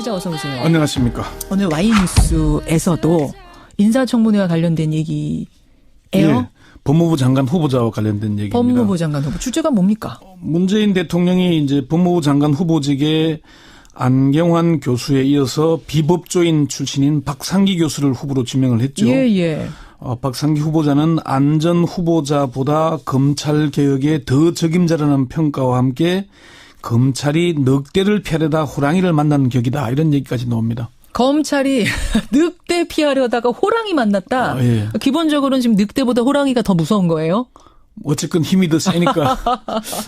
기자 어서 오세요. 안녕하십니까. 오늘 와이뉴스에서도 인사청문회와 관련된 얘기예요. 예, 법무부 장관 후보자와 관련된 얘기입니다. 법무부 장관 후보 주제가 뭡니까? 문재인 대통령이 이제 법무부 장관 후보직에 안경환 교수에 이어서 비법조인 출신인 박상기 교수를 후보로 지명을 했죠. 예, 예. 어, 박상기 후보자는 안전 후보자보다 검찰 개혁에 더 적임자라는 평가와 함께 검찰이 늑대를 피하려다 호랑이를 만난 격이다 이런 얘기까지 나옵니다. 검찰이 늑대 피하려다가 호랑이 만났다. 아, 예. 기본적으로는 지금 늑대보다 호랑이가 더 무서운 거예요. 어쨌건 힘이 더 세니까.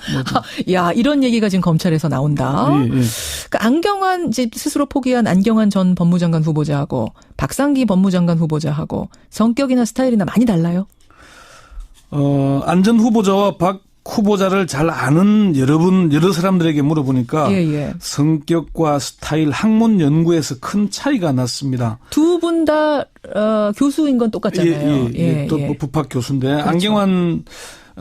야, 이런 얘기가 지금 검찰에서 나온다. 예, 예. 그러니까 안경환 이제 스스로 포기한 안경환 전 법무장관 후보자하고 박상기 법무장관 후보자하고 성격이나 스타일이나 많이 달라요. 어, 안전 후보자와 박 후보자를 잘 아는 여러분, 여러 사람들에게 물어보니까 예, 예. 성격과 스타일, 학문 연구에서 큰 차이가 났습니다. 두 분다 어, 교수인 건 똑같잖아요. 예, 예, 예. 또 북학 교수인데 안경환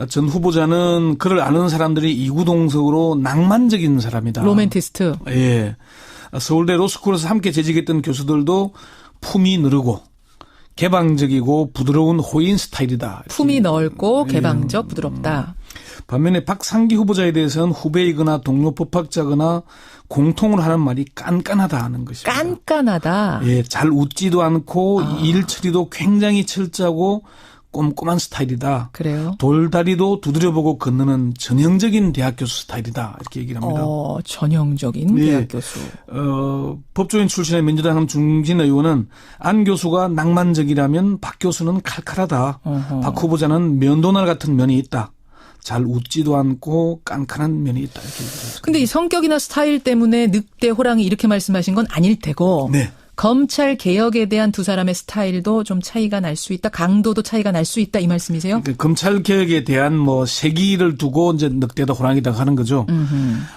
전 후보자는 그를 아는 사람들이 이구동성으로 낭만적인 사람이다. 로맨티스트. 예. 서울대 로스쿨에서 함께 재직했던 교수들도 품이 느르고 개방적이고 부드러운 호인 스타일이다. 품이 넓고 개방적, 부드럽다. 반면에 박상기 후보자에 대해서는 후배이거나 동료 법학자거나 공통으로 하는 말이 깐깐하다 하는 것입니다. 깐깐하다. 예, 잘 웃지도 않고 아. 일 처리도 굉장히 철저하고 꼼꼼한 스타일이다. 그래요. 돌다리도 두드려보고 건너는 전형적인 대학 교수 스타일이다. 이렇게 얘기를 합니다. 어, 전형적인 네. 대학 교수. 어, 법조인 출신의 민주당 중진 의원은 안 교수가 낭만적이라면 박 교수는 칼칼하다. 어허. 박 후보자는 면도날 같은 면이 있다. 잘 웃지도 않고 깐깐한 면이 있다. 이렇게. 근데 이 성격이나 스타일 때문에 늑대, 호랑이 이렇게 말씀하신 건 아닐 테고. 네. 검찰 개혁에 대한 두 사람의 스타일도 좀 차이가 날 수 있다. 강도도 차이가 날 수 있다. 이 말씀이세요? 그 검찰 개혁에 대한 뭐 세기를 두고 이제 늑대다 호랑이다 하는 거죠.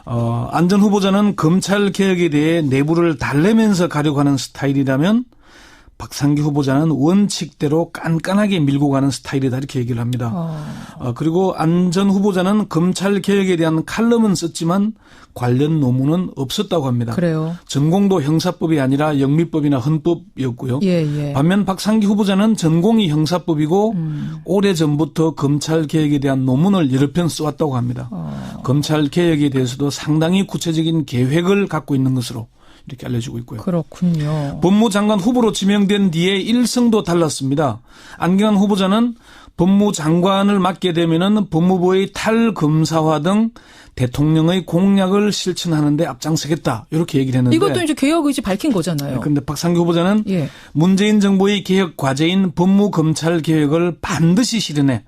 어, 안전 후보자는 검찰 개혁에 대해 내부를 달래면서 가려고 하는 스타일이라면 박상기 후보자는 원칙대로 깐깐하게 밀고 가는 스타일이다 이렇게 얘기를 합니다. 어, 그리고 안 전 후보자는 검찰 개혁에 대한 칼럼은 썼지만 관련 논문은 없었다고 합니다. 그래요. 전공도 형사법이 아니라 영미법이나 헌법이었고요. 예, 예. 반면 박상기 후보자는 전공이 형사법이고 오래 전부터 검찰 개혁에 대한 논문을 여러 편 써왔다고 합니다. 검찰 개혁에 대해서도 상당히 구체적인 계획을 갖고 있는 것으로 이렇게 알려지고 있고요. 그렇군요. 법무장관 후보로 지명된 뒤에 일성도 달랐습니다. 안경환 후보자는 법무장관을 맡게 되면은 법무부의 탈검사화 등 대통령의 공약을 실천하는데 앞장서겠다 이렇게 얘기를 했는데 이것도 이제 개혁 의지 밝힌 거잖아요. 근데 박상기 후보자는 예. 문재인 정부의 개혁 과제인 법무검찰 개혁을 반드시 실현해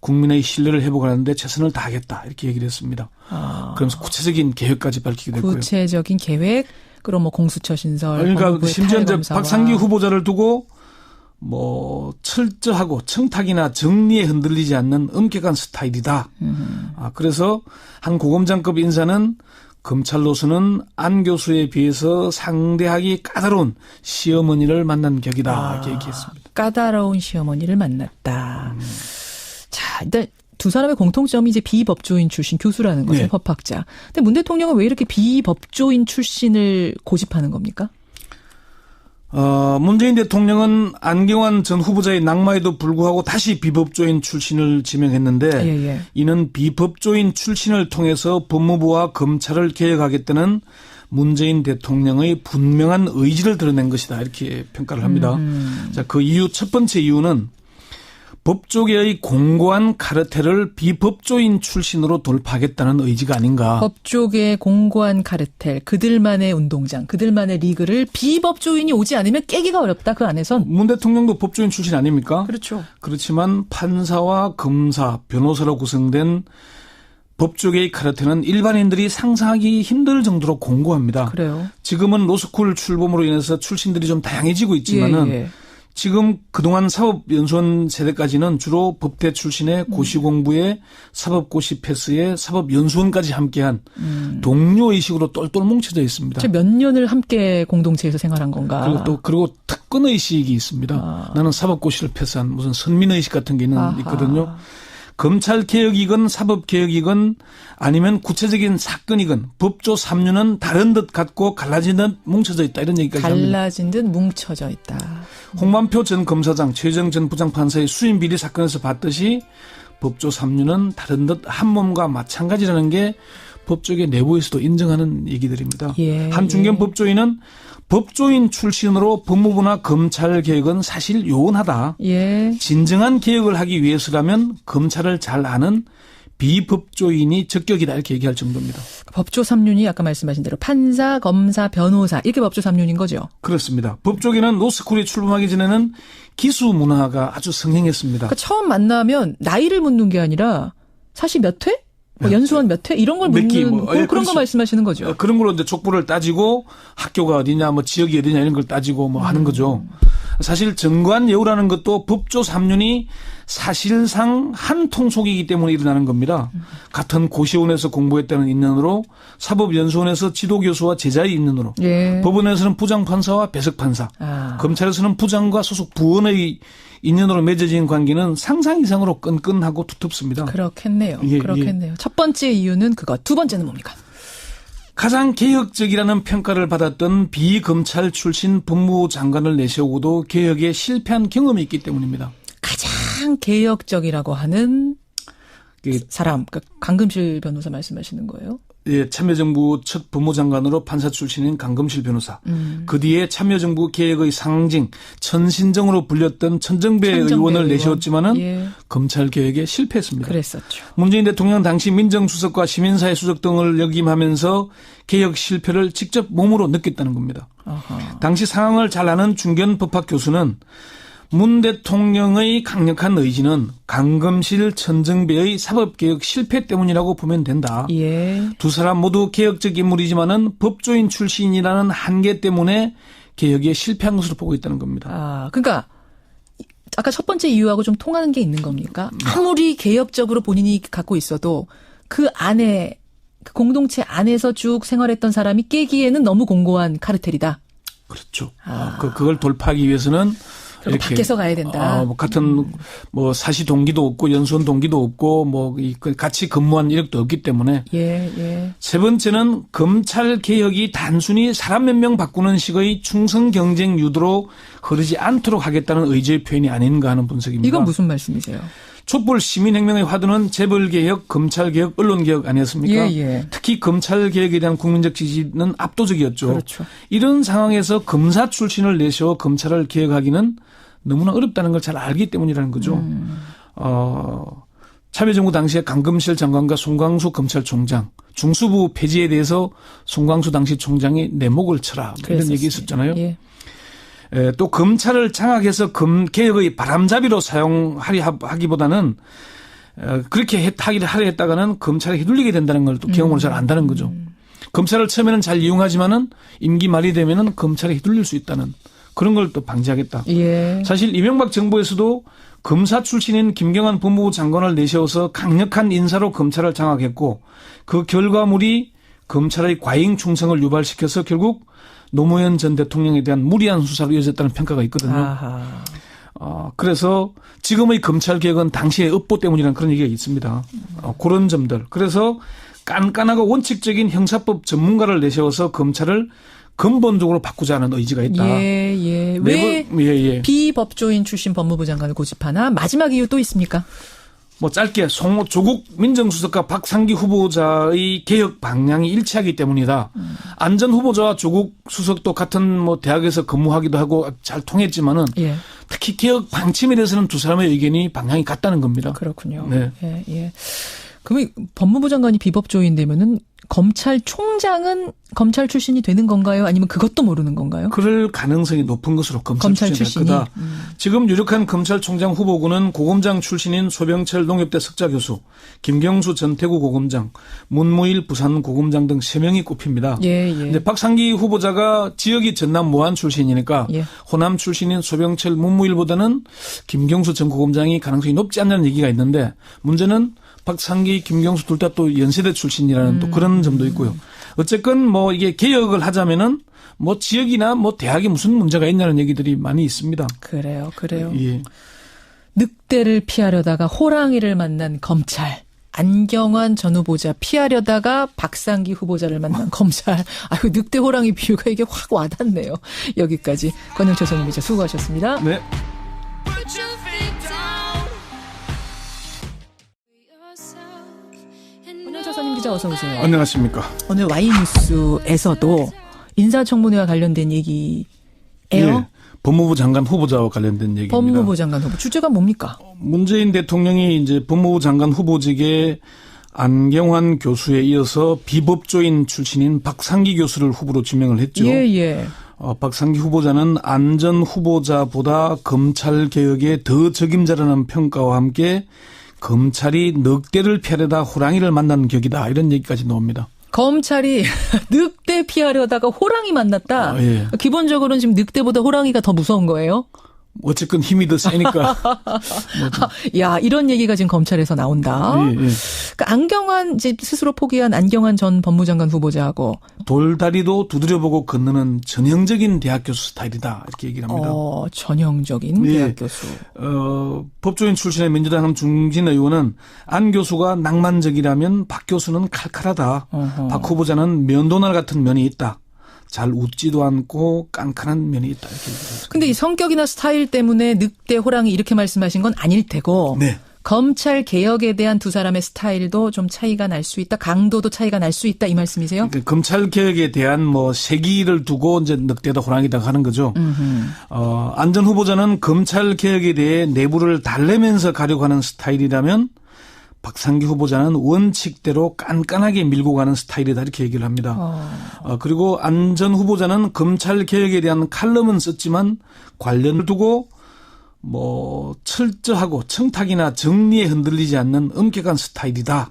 국민의 신뢰를 회복하는데 최선을 다하겠다 이렇게 얘기를 했습니다. 그러면서 구체적인 계획까지 밝히게 됐고요. 구체적인 계획, 그럼 뭐 공수처 신설, 그러니까 심지어 이제. 박상기 후보자를 두고 뭐 철저하고 청탁이나 정리에 흔들리지 않는 엄격한 스타일이다. 음. 아, 그래서 한 고검장급 인사는 검찰로서는 안 교수에 비해서 상대하기 까다로운 시어머니를 만난 격이다 아. 이렇게 얘기했습니다. 까다로운 시어머니를 만났다. 음. 자, 일단 두 사람의 공통점이 이제 비법조인 출신 교수라는 거죠, 네. 법학자. 근데 문 대통령은 왜 이렇게 비법조인 출신을 고집하는 겁니까? 어, 문재인 대통령은 안경환 전 후보자의 낙마에도 불구하고 다시 비법조인 출신을 지명했는데 예, 예. 이는 비법조인 출신을 통해서 법무부와 검찰을 개혁하겠다는 문재인 대통령의 분명한 의지를 드러낸 것이다 이렇게 평가를 합니다. 음. 자, 그 이유 첫 번째 이유는 법조계의 공고한 카르텔을 비법조인 출신으로 돌파하겠다는 의지가 아닌가. 법조계의 공고한 카르텔, 그들만의 운동장, 그들만의 리그를 비법조인이 오지 않으면 깨기가 어렵다, 그 안에선. 문 대통령도 법조인 출신 아닙니까? 그렇죠. 그렇지만 판사와 검사, 변호사로 구성된 법조계의 카르텔은 일반인들이 상상하기 힘들 정도로 공고합니다. 그래요. 지금은 로스쿨 출범으로 인해서 출신들이 좀 다양해지고 있지만은 예, 예. 지금 그동안 사법연수원 세대까지는 주로 법대 출신의 음. 고시 공부에 사법고시 패스에 사법연수원까지 함께한 음. 동료의식으로 똘똘 뭉쳐져 있습니다. 몇 년을 함께 공동체에서 생활한 건가? 그리고 또 그리고 특권의식이 있습니다. 나는 사법고시를 패스한 무슨 선민의식 같은 게 있는, 아. 아하. 있거든요. 검찰 개혁이건 사법 개혁이건 아니면 구체적인 사건이건 법조 3류는 다른 듯 같고 갈라진 듯 뭉쳐져 있다 이런 얘기까지. 갈라진 듯 뭉쳐져 있다. 홍만표 전 검사장, 최정 전 부장판사의 수임 비리 사건에서 봤듯이 법조 3류는 다른 듯 한 몸과 마찬가지라는 게 법조계 내부에서도 인정하는 얘기들입니다. 예, 한 중견 예. 법조인은 법조인 출신으로 법무부나 검찰 개혁은 사실 요원하다. 예. 진정한 개혁을 하기 위해서라면 검찰을 잘 아는 비법조인이 적격이다 이렇게 얘기할 정도입니다. 법조 3륜이 아까 말씀하신 대로 판사, 검사, 변호사 이렇게 법조 3륜인 거죠. 그렇습니다. 법조계는 노스쿨에 출범하기 전에는 기수 문화가 아주 성행했습니다. 그러니까 처음 만나면 나이를 묻는 게 아니라 사실 몇 회? 뭐 연수원 몇 회? 이런 걸몇 묻는 기, 뭐, 그- 예, 그런 거 그렇죠. 말씀하시는 거죠. 어, 그런 걸로 이제 족보를 따지고 학교가 어디냐, 뭐 지역이 어디냐 이런 걸 따지고 뭐 하는 거죠. 사실 정관 예우라는 것도 법조 3륜이 사실상 한 통속이기 때문에 일어나는 겁니다. 같은 고시원에서 공부했다는 인연으로 사법연수원에서 지도교수와 제자의 인연으로 예. 법원에서는 부장판사와 배석판사 아. 검찰에서는 부장과 소속 부원의 인연으로 맺어진 관계는 상상 이상으로 끈끈하고 두텁습니다. 그렇겠네요. 예, 그렇겠네요. 첫 번째 이유는 그거. 두 번째는 뭡니까? 가장 개혁적이라는 평가를 받았던 비검찰 출신 법무부 장관을 내세우고도 개혁에 실패한 경험이 있기 때문입니다. 가장 개혁적이라고 하는 그, 사람, 그러니까 강금실 변호사 말씀하시는 거예요? 예, 참여정부 첫 법무장관으로 판사 출신인 강금실 변호사. 그 뒤에 참여정부 개혁의 상징, 천신정으로 불렸던 천정배 천정배 의원을 의원. 내세웠지만은 예. 검찰 개혁에 실패했습니다. 그랬었죠. 문재인 대통령 당시 민정수석과 시민사회 수석 등을 역임하면서 개혁 실패를 직접 몸으로 느꼈다는 겁니다. 어허. 당시 상황을 잘 아는 중견 법학 교수는 문 대통령의 강력한 의지는 강금실 천정배의 사법개혁 실패 때문이라고 보면 된다. 예. 두 사람 모두 개혁적 인물이지만은 법조인 출신이라는 한계 때문에 개혁에 실패한 것으로 보고 있다는 겁니다. 아, 그러니까 아까 첫 번째 이유하고 좀 통하는 게 있는 겁니까? 아무리 개혁적으로 본인이 갖고 있어도 그 안에 그 공동체 안에서 쭉 생활했던 사람이 깨기에는 너무 공고한 카르텔이다. 그렇죠. 아, 그, 그걸 돌파하기 위해서는 그리고 밖에서 가야 된다. 아, 뭐 같은 뭐 사시 동기도 없고 연수원 동기도 없고 뭐이 그 같이 근무한 이력도 없기 때문에 예, 예. 세 번째는 검찰 개혁이 단순히 사람 몇 명 바꾸는 식의 충성 경쟁 유도로 흐르지 않도록 하겠다는 의지의 표현이 아닌가 하는 분석입니다. 이건 무슨 말씀이세요? 촛불 시민혁명의 화두는 재벌개혁, 검찰개혁, 언론개혁 아니었습니까? 예, 예. 특히 검찰개혁에 대한 국민적 지지는 압도적이었죠. 그렇죠. 이런 상황에서 검사 출신을 내세워 검찰을 개혁하기는 너무나 어렵다는 걸 잘 알기 때문이라는 거죠. 음. 어, 참여정부 당시에 강금실 장관과 송광수 검찰총장, 중수부 폐지에 대해서 송광수 당시 총장이 내목을 쳐라 뭐 이런 얘기 있었잖아요. 예. 에, 또 검찰을 장악해서 검 개혁의 바람잡이로 사용하려 하기보다는 어, 그렇게 해- 하기를 하려 했다가는 검찰에 휘둘리게 된다는 걸 또 경험으로 잘 안다는 거죠. 검찰을 처음에는 잘 이용하지만은 임기 말이 되면은 검찰에 휘둘릴 수 있다는 그런 걸 또 방지하겠다. 예. 사실 이명박 정부에서도 검사 출신인 김경환 법무부 장관을 내세워서 강력한 인사로 검찰을 장악했고 그 결과물이 검찰의 과잉 충성을 유발시켜서 결국 노무현 전 대통령에 대한 무리한 수사로 이어졌다는 평가가 있거든요. 아하. 어, 그래서 지금의 검찰 개혁은 당시의 업보 때문이라는 그런 얘기가 있습니다. 어, 그런 점들. 그래서 깐깐하고 원칙적인 형사법 전문가를 내세워서 검찰을 근본적으로 바꾸자는 의지가 있다. 예, 예. 왜 내부- 예, 예. 비법조인 출신 법무부 장관을 고집하나? 마지막 이유 또 있습니까? 뭐 짧게 송 조국 민정수석과 박상기 후보자의 개혁 방향이 일치하기 때문이다. 안전 후보자와 조국 수석도 같은 뭐 대학에서 근무하기도 하고 잘 통했지만은 예. 특히 개혁 방침에 대해서는 두 사람의 의견이 방향이 같다는 겁니다. 그렇군요. 네. 예, 예. 그러면 법무부 장관이 비법조인 되면은 검찰총장은 검찰 출신이 되는 건가요? 아니면 그것도 모르는 건가요? 그럴 가능성이 높은 것으로 검찰, 검찰 출신이 출신이? 음. 지금 유력한 검찰총장 후보군은 고검장 출신인 소병철 농협대 석자 교수, 김경수 전 대구 고검장, 문무일 부산 고검장 등세 명이 꼽힙니다. 예, 예. 박상기 후보자가 지역이 전남 모안 출신이니까 예. 호남 출신인 소병철 문무일보다는 김경수 전 고검장이 가능성이 높지 않냐는 얘기가 있는데 문제는 박상기, 김경수 둘 다 또 연세대 출신이라는 음. 또 그런 점도 있고요. 어쨌건 뭐 이게 개혁을 하자면은 뭐 지역이나 뭐 대학에 무슨 문제가 있냐는 얘기들이 많이 있습니다. 그래요, 그래요. 예. 늑대를 피하려다가 호랑이를 만난 검찰. 안경환 전 후보자 피하려다가 박상기 후보자를 만난 검찰. 아유, 늑대 호랑이 비유가 이게 확 와닿네요. 여기까지 권영철 선임 기자 수고하셨습니다. 네. 기자 어서 오세요. 안녕하십니까. 오늘 와이뉴스에서도 인사청문회와 관련된 얘기예요. 예, 법무부 장관 후보자와 관련된 얘기입니다. 법무부 장관 후보 주제가 뭡니까? 문재인 대통령이 이제 법무부 장관 후보직에 안경환 교수에 이어서 비법조인 출신인 박상기 교수를 후보로 지명을 했죠. 예, 예. 어, 박상기 후보자는 안전 후보자보다 검찰 개혁에 더 적임자라는 평가와 함께 검찰이 늑대를 피하려다 호랑이를 만난 격이다 이런 얘기까지 나옵니다. 검찰이 늑대 피하려다가 호랑이 만났다. 아, 예. 기본적으로는 지금 늑대보다 호랑이가 더 무서운 거예요. 어쨌건 힘이 더 세니까. 야, 이런 얘기가 지금 검찰에서 나온다. 예, 예. 그러니까 안경환 이제 스스로 포기한 안경환 전 법무장관 후보자하고 돌다리도 두드려보고 건너는 전형적인 대학 교수 스타일이다 이렇게 얘기를 합니다. 어, 전형적인 예. 대학 교수. 어, 법조인 출신의 민주당 중진 의원은 안 교수가 낭만적이라면 박 교수는 칼칼하다. 어허. 박 후보자는 면도날 같은 면이 있다. 잘 웃지도 않고 깐깐한 면이 있다. 이렇게. 근데 이 성격이나 스타일 때문에 늑대, 호랑이 이렇게 말씀하신 건 아닐 테고 네. 검찰 개혁에 대한 두 사람의 스타일도 좀 차이가 날 수 있다. 강도도 차이가 날 수 있다 이 말씀이세요? 그러니까 검찰 개혁에 대한 뭐 세기를 두고 이제 늑대다 호랑이다 하는 거죠. 어, 안전 후보자는 검찰 개혁에 대해 내부를 달래면서 가려고 하는 스타일이라면 박상기 후보자는 원칙대로 깐깐하게 밀고 가는 스타일이다 이렇게 얘기를 합니다. 어, 그리고 안 전 후보자는 검찰 개혁에 대한 칼럼은 썼지만 관련을 두고 뭐 철저하고 청탁이나 정리에 흔들리지 않는 엄격한 스타일이다.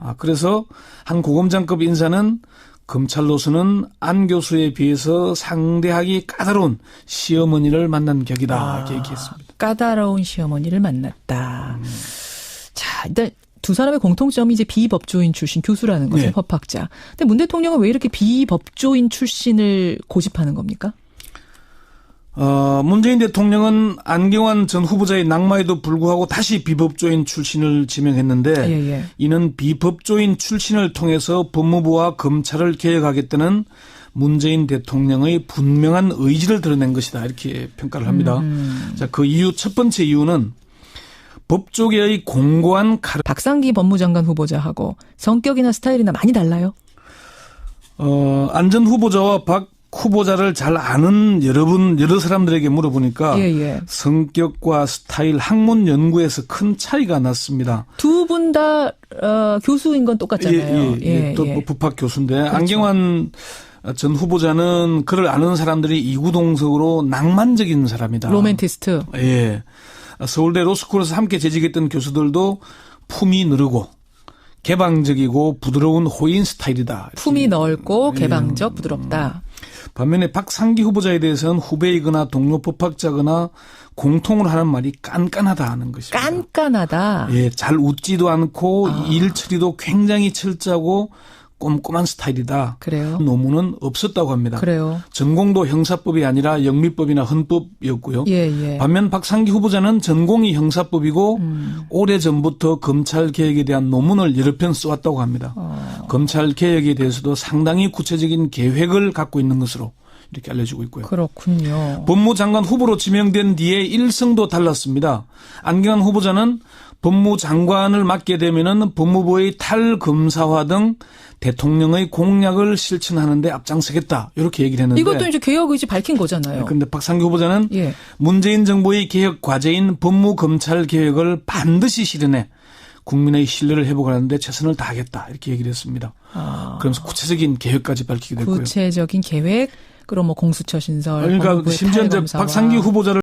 아, 그래서 한 고검장급 인사는 검찰로서는 안 교수에 비해서 상대하기 까다로운 시어머니를 만난 격이다 이렇게 얘기했습니다. 까다로운 시어머니를 만났다. 자, 일단 두 사람의 공통점이 이제 비법조인 출신 교수라는 거죠. 네. 법학자. 근데 문 대통령은 왜 이렇게 비법조인 출신을 고집하는 겁니까? 어, 문재인 대통령은 안경환 전 후보자의 낙마에도 불구하고 다시 비법조인 출신을 지명했는데 예, 예. 이는 비법조인 출신을 통해서 법무부와 검찰을 개혁하겠다는 문재인 대통령의 분명한 의지를 드러낸 것이다 이렇게 평가를 합니다. 음. 자, 그 이유 첫 번째 이유는 법조계의 공고한 가르 박상기 법무장관 후보자하고 성격이나 스타일이나 많이 달라요. 어, 안전 후보자와 박 후보자를 잘 아는 여러분 여러 사람들에게 물어보니까 예, 예. 성격과 스타일 학문 연구에서 큰 차이가 났습니다. 두 분다 어, 교수인 건 똑같잖아요. 예, 예, 예. 또 법학 교수인데 안경환 전 후보자는 그를 아는 사람들이 이구동성으로 낭만적인 사람이다. 로맨티스트. 예. 서울대 로스쿨에서 함께 재직했던 교수들도 품이 느르고 개방적이고 부드러운 호인 스타일이다. 품이 넓고 예. 개방적, 부드럽다. 반면에 박상기 후보자에 대해서는 후배이거나 동료 법학자거나 공통으로 하는 말이 깐깐하다 하는 것입니다. 깐깐하다. 예, 잘 웃지도 않고 아. 일 처리도 굉장히 철저하고 꼼꼼한 스타일이다. 그래요. 논문은 없었다고 합니다. 그래요. 전공도 형사법이 아니라 영미법이나 헌법이었고요. 예, 예. 반면 박상기 후보자는 전공이 형사법이고 음. 오래 전부터 검찰 개혁에 대한 논문을 여러 편 써왔다고 합니다. 어. 검찰 개혁에 대해서도 상당히 구체적인 계획을 갖고 있는 것으로 이렇게 알려지고 있고요. 그렇군요. 법무장관 후보로 지명된 뒤에 일성도 달랐습니다. 안경환 후보자는 법무장관을 맡게 되면은 법무부의 탈검사화 등 대통령의 공약을 실천하는데 앞장서겠다 이렇게 얘기를 했는데 이것도 이제 개혁 의지 밝힌 거잖아요. 그런데 박상기 후보자는 예. 문재인 정부의 개혁 과제인 법무검찰 개혁을 반드시 실현해 국민의 신뢰를 회복하는데 최선을 다하겠다 이렇게 얘기를 했습니다. 그러면서 구체적인 계획까지 밝히게 됐고요. 구체적인 계획, 그럼 뭐 공수처 신설, 그러니까 심지어 이제 박상기 후보자를